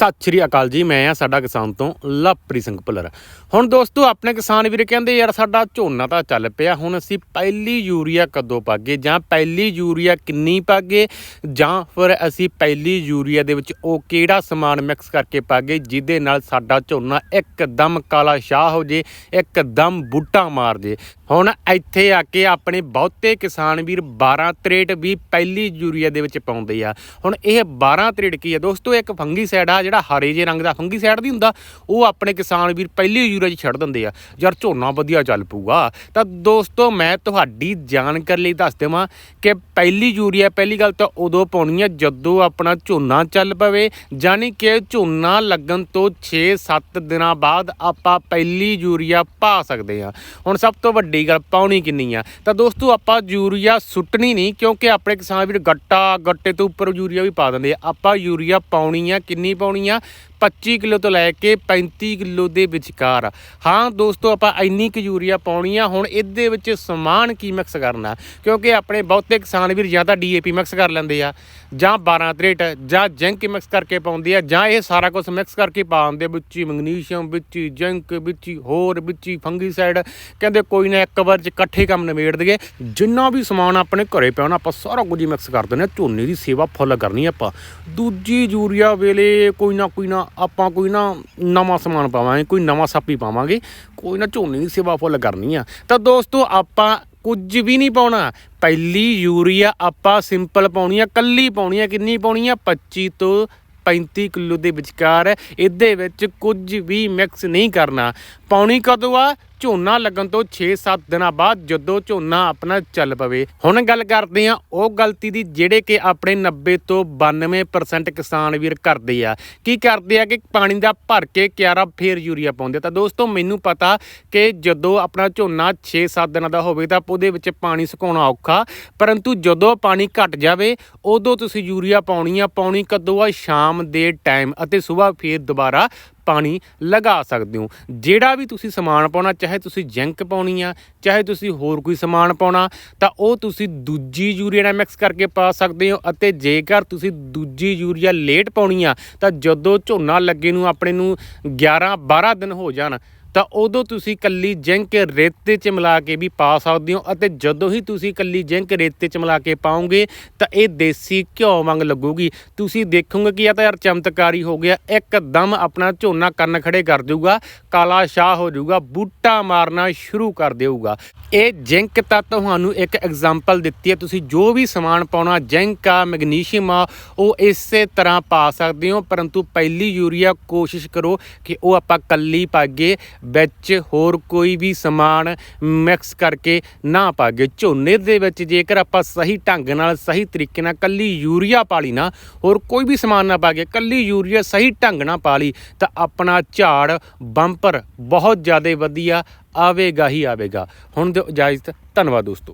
ਸਤਿ ਸ਼੍ਰੀ ਅਕਾਲ ਜੀ, ਮੈਂ ਆ ਸਾਡਾ ਕਿਸਾਨ ਤੋਂ ਲਵਪ੍ਰੀਤ ਸਿੰਘ ਭੁੱਲਰ। ਹੁਣ ਦੋਸਤੋ, ਆਪਣੇ ਕਿਸਾਨ ਵੀਰ ਕਹਿੰਦੇ, ਯਾਰ ਸਾਡਾ ਝੋਨਾ ਤਾਂ ਚੱਲ ਪਿਆ, ਹੁਣ ਅਸੀਂ ਪਹਿਲੀ ਯੂਰੀਆ ਕਦੋਂ ਪਾਗੇ ਜਾਂ ਪਹਿਲੀ ਯੂਰੀਆ ਕਿੰਨੀ ਪਾਗੇ ਜਾਂ ਫਿਰ ਅਸੀਂ ਪਹਿਲੀ ਯੂਰੀਆ ਦੇ ਵਿੱਚ ਉਹ ਕਿਹੜਾ ਸਮਾਨ ਮਿਕਸ ਕਰਕੇ ਪਾਗੇ ਜਿਹਦੇ ਨਾਲ ਸਾਡਾ ਝੋਨਾ ਇੱਕਦਮ ਕਾਲਾ ਸ਼ਾਹ ਹੋ ਜੇ, ਇੱਕਦਮ ਬੂਟਾ ਮਾਰ ਜੇ? ਹੁਣ ਇੱਥੇ ਆ ਕੇ ਆਪਣੇ ਬਹੁਤੇ ਕਿਸਾਨ ਵੀਰ 12 ਤਰੇਟ ਵੀ ਪਹਿਲੀ ਯੂਰੀਆ ਦੇ ਵਿੱਚ ਪਾਉਂਦੇ ਆ। ਹੁਣ ਇਹ 12 ਤਰੇਟ ਕੀ ਆ? ਦੋਸਤੋ, ਇੱਕ ਫੰਗੀ ਸਾਈਡ ਆ ਜਿਹੜਾ ਹਰੇ ਜੇ ਰੰਗ ਦਾ ਫੰਗੀਸਾਈਡ ਦੀ ਹੁੰਦਾ, ਉਹ ਆਪਣੇ ਕਿਸਾਨ ਵੀਰ ਪਹਿਲੀ ਯੂਰੀਆ 'ਚ ਛੱਡ ਦਿੰਦੇ ਆ। ਯਾਰ ਝੋਨਾ ਵਧੀਆ ਚੱਲ ਪਊਗਾ। ਤਾਂ ਦੋਸਤੋ, ਮੈਂ ਤੁਹਾਡੀ ਜਾਣਕਾਰੀ ਲਈ ਦੱਸ ਦੇਵਾਂ ਕਿ ਪਹਿਲੀ ਯੂਰੀਆ, ਪਹਿਲੀ ਗੱਲ ਤਾਂ ਉਦੋਂ ਪਾਉਣੀ ਆ ਜਦੋਂ ਆਪਣਾ ਝੋਨਾ ਚੱਲ ਪਵੇ। ਯਾਨੀ ਕਿ ਝੋਨਾ ਲੱਗਣ ਤੋਂ 6-7 ਦਿਨਾਂ ਬਾਅਦ ਆਪਾਂ ਪਹਿਲੀ ਯੂਰੀਆ ਪਾ ਸਕਦੇ ਆ। ਹੁਣ ਸਭ ਤੋਂ ਵੱਡੀ ਗੱਲ ਪਾਉਣੀ ਕਿੰਨੀ ਆ? ਤਾਂ ਦੋਸਤੋ, ਆਪਾਂ ਯੂਰੀਆ ਸੁੱਟਣੀ ਨਹੀਂ, ਕਿਉਂਕਿ ਆਪਣੇ ਕਿਸਾਨ ਵੀਰ ਗੱਟਾ ਗੱਟੇ ਤੋਂ ਉੱਪਰ ਯੂਰੀਆ ਵੀ ਪਾ ਦਿੰਦੇ ਆ। ਆਪਾਂ ਯੂਰੀਆ ਪਾਉਣੀ ਆ, ਕਿੰਨੀ ਪਾਉਣੀ ਆ 25 ਕਿਲੋ ਤੋਂ ਲੈ ਕੇ 35 ਕਿਲੋ ਦੇ ਵਿਚਕਾਰ। ਹਾਂ, ਦੋਸਤੋ, ਆਪਾਂ ਇੰਨੀ ਕੁ ਯੂਰੀਆ ਪਾਉਣੀ ਆ, ਹੁਣ ਇਹਦੇ ਵਿੱਚ ਸਮਾਨ ਕੀ ਮਿਕਸ ਕਰਨਾ? ਕਿਉਂਕਿ ਆਪਣੇ ਬਹੁਤੇ ਕਿਸਾਨ ਵੀਰ ਜਾਂ ਤਾਂ ਡੀਏਪੀ ਮਿਕਸ ਕਰ ਲੈਂਦੇ ਆ, ਜਾਂ 12 ਤਰੇਟ ਜਾਂ ਜ਼ਿੰਕ ਮਿਕਸ ਕਰਕੇ ਪਾਉਂਦੇ ਆ, ਜਾਂ ਇਹ ਸਾਰਾ ਕੁਝ ਮਿਕਸ ਕਰਕੇ ਪਾ ਦਿੰਦੇ ਵਿੱਚ ਹੀ ਮੈਗਨੀਸ਼ੀਅਮ, ਵਿੱਚ ਹੀ ਜ਼ਿੰਕ, ਵਿੱਚ ਹੀ ਹੋਰ, ਵਿੱਚ ਹੀ ਫੰਗੀਸਾਈਡ। ਕਹਿੰਦੇ ਕੋਈ ਨਾ ਇੱਕ ਵਾਰ ਚ ਇਕੱਠੇ ਕੰਮ ਨਿਬੇੜ ਦਈਏ। ਜਿੰਨਾ ਵੀ ਸਮਾਨ ਆਪਣੇ ਘਰੇ ਪਿਆ ਨਾ ਆਪਾਂ ਸਾਰਾ ਕੁਝ ਹੀ ਮਿਕਸ ਕਰ ਦਿੰਦੇ ਆ। ਝੋਨੇ ਦੀ ਸੇਵਾ ਫੁੱਲ ਕਰਨੀ ਆਪਾਂ। ਦੂਜੀ ਯੂਰੀਆ ਵੇਲੇ ਕੋਈ ਨਾ ਕੋਈ ਨਾ ਆਪਾਂ ਕੋਈ ਨਾ ਨਵਾਂ ਸਮਾਨ ਪਾਵਾਂਗੇ, ਕੋਈ ਨਵਾਂ ਸਾਪੀ ਪਾਵਾਂਗੇ, ਕੋਈ ਨਾ ਝੋਨੇ ਦੀ ਸੇਵਾ ਫੁੱਲ ਕਰਨੀ ਆ। ਤਾਂ ਦੋਸਤੋ, ਆਪਾਂ ਕੁਝ ਵੀ ਨਹੀਂ ਪਾਉਣਾ। ਪਹਿਲੀ ਯੂਰੀਆ ਆਪਾਂ ਸਿੰਪਲ ਪਾਉਣੀ ਆ, ਕੱਲੀ ਪਾਉਣੀ ਆ, ਕਿੰਨੀ ਪਾਉਣੀ ਆ? 25 ਤੋਂ 35 ਕਿਲੋ ਦੇ ਵਿਚਕਾਰ। ਇਹਦੇ ਵਿੱਚ ਕੁਝ ਵੀ ਮਿਕਸ ਨਹੀਂ ਕਰਨਾ। ਪਾਉਣੀ ਕਦੋਂ ਆ? ਝੋਨਾ ਲੱਗਣ ਤੋਂ 6-7 ਦਿਨਾਂ ਬਾਅਦ ਜਦੋਂ ਝੋਨਾ ਆਪਣਾ ਚੱਲ ਪਵੇ। ਹੁਣ ਗੱਲ ਕਰਦੇ ਆ ਉਹ ਗਲਤੀ ਦੀ ਜਿਹੜੇ ਕਿ ਆਪਣੇ 90 ਤੋਂ 92% ਕਿਸਾਨ ਵੀਰ ਕਰਦੇ ਆ। ਕੀ ਕਰਦੇ ਆ ਕਿ ਪਾਣੀ ਦਾ ਭਰ ਕੇ ਕਿਆਰਾ ਫੇਰ ਯੂਰੀਆ ਪਾਉਂਦੇ ਤਾਂ ਦੋਸਤੋ, ਮੈਨੂੰ ਪਤਾ ਕਿ ਜਦੋਂ ਆਪਣਾ ਝੋਨਾ 6-7 ਦਿਨਾਂ ਦਾ ਹੋਵੇ ਤਾਂ ਉਹਦੇ ਵਿੱਚ ਪਾਣੀ ਸੁਕਾਉਣਾ ਔਖਾ। ਪਰੰਤੂ ਜਦੋਂ ਪਾਣੀ ਘਟ ਜਾਵੇ, ਉਦੋਂ ਤੁਸੀਂ ਯੂਰੀਆ ਪਾਉਣੀ ਆ। ਪਾਉਣੀ ਕਦੋਂ ਆ? ਸ਼ਾਮ ਦੇ ਟਾਈਮ ਅਤੇ ਸਵੇਰ ਫੇਰ ਦੁਬਾਰਾ ਪਾਣੀ ਲਗਾ ਸਕਦੇ ਹੋ। ਜਿਹੜਾ ਵੀ ਤੁਸੀਂ ਸਮਾਨ ਪਾਉਣਾ, ਚਾਹੇ ਤੁਸੀਂ ਜ਼ਿੰਕ ਪਾਉਣੀ ਆ, ਚਾਹੇ ਤੁਸੀਂ ਹੋਰ ਕੋਈ ਸਮਾਨ ਪਾਉਣਾ, ਤਾਂ ਉਹ ਤੁਸੀਂ ਦੂਜੀ ਯੂਰੀਆ ਨਾਲ ਮਿਕਸ ਕਰਕੇ ਪਾ ਸਕਦੇ ਹੋ ਅਤੇ ਜੇਕਰ ਤੁਸੀਂ ਦੂਜੀ ਯੂਰੀਆ ਲੇਟ ਪਾਉਣੀ ਆ, ਤਾਂ ਜਦੋਂ ਝੋਨਾ ਲੱਗੇ ਨੂੰ, ਆਪਣੇ ਨੂੰ 11 12 ਦਿਨ ਹੋ ਜਾਣ ਤਾਂ ਉਦੋਂ ਤੁਸੀਂ ਕੱਲੀ ਜ਼ਿੰਕ ਰੇਤੇ 'ਚ ਮਿਲਾ ਕੇ ਵੀ ਪਾ ਸਕਦੇ ਹੋ ਅਤੇ ਜਦੋਂ ਹੀ ਤੁਸੀਂ ਕੱਲੀ ਜ਼ਿੰਕ ਰੇਤੇ 'ਚ ਮਿਲਾ ਕੇ ਪਾਓਗੇ ਤਾਂ ਇਹ ਦੇਸੀ ਘਿਓ ਵਾਂਗ ਲੱਗੂਗੀ। ਤੁਸੀਂ ਦੇਖੋਗੇ ਕਿ ਇਹ ਤਾਂ ਯਾਰ ਚਮਤਕਾਰੀ ਹੋ ਗਿਆ। ਇੱਕਦਮ ਆਪਣਾ ਝੋਨਾ ਕੰਨ ਖੜੇ ਕਰ ਦੇਊਗਾ, ਕਾਲਾ ਸ਼ਾਹ ਹੋ ਜਾਊਗਾ, ਬੂਟਾ ਮਾਰਨਾ ਸ਼ੁਰੂ ਕਰ ਦੇਊਗਾ। ਇਹ ਜ਼ਿੰਕ ਤਾਂ ਤੁਹਾਨੂੰ ਇੱਕ ਐਗਜ਼ਾਮਪਲ ਦਿੱਤੀ ਹੈ। ਤੁਸੀਂ ਜੋ ਵੀ ਸਮਾਨ ਪਾਉਣਾ, ਜ਼ਿੰਕ ਆ, ਮੈਗਨੀਸ਼ੀਅਮ ਆ, ਉਹ ਇਸੇ ਤਰ੍ਹਾਂ ਪਾ ਸਕਦੇ ਹੋ, ਪਰੰਤੂ ਪਹਿਲੀ ਯੂਰੀਆ ਕੋਸ਼ਿਸ਼ ਕਰੋ ਕਿ ਉਹ ਆਪਾਂ ਕੱਲੀ ਪਾਗੇ ਵਿੱਚ ਹੋਰ ਕੋਈ ਵੀ ਸਮਾਨ ਮਿਕਸ ਕਰਕੇ ਨਾ ਪਾਗੇ ਝੋਨੇ ਦੇ ਵਿੱਚ ਜੇਕਰ ਆਪਾਂ ਸਹੀ ਢੰਗ ਨਾਲ, ਸਹੀ ਤਰੀਕੇ ਨਾਲ ਕੱਲੀ ਯੂਰੀਆ ਪਾ ਲਈ ਨਾ, ਹੋਰ ਕੋਈ ਵੀ ਸਮਾਨ ਨਾ ਪਾ ਪਾਗੇ ਕੱਲੀ ਯੂਰੀਆ ਸਹੀ ਢੰਗ ਨਾਲ ਪਾ ਲਈ, ਤਾਂ ਆਪਣਾ ਝਾੜ, ਬੰਪਰ ਬਹੁਤ ਜ਼ਿਆਦਾ ਵਧੀਆ ਆਵੇਗਾ ਹੀ ਆਵੇਗਾ। ਹੁਣ ਦਿਓ ਇਜਾਜ਼ਤ, ਧੰਨਵਾਦ ਦੋਸਤੋ।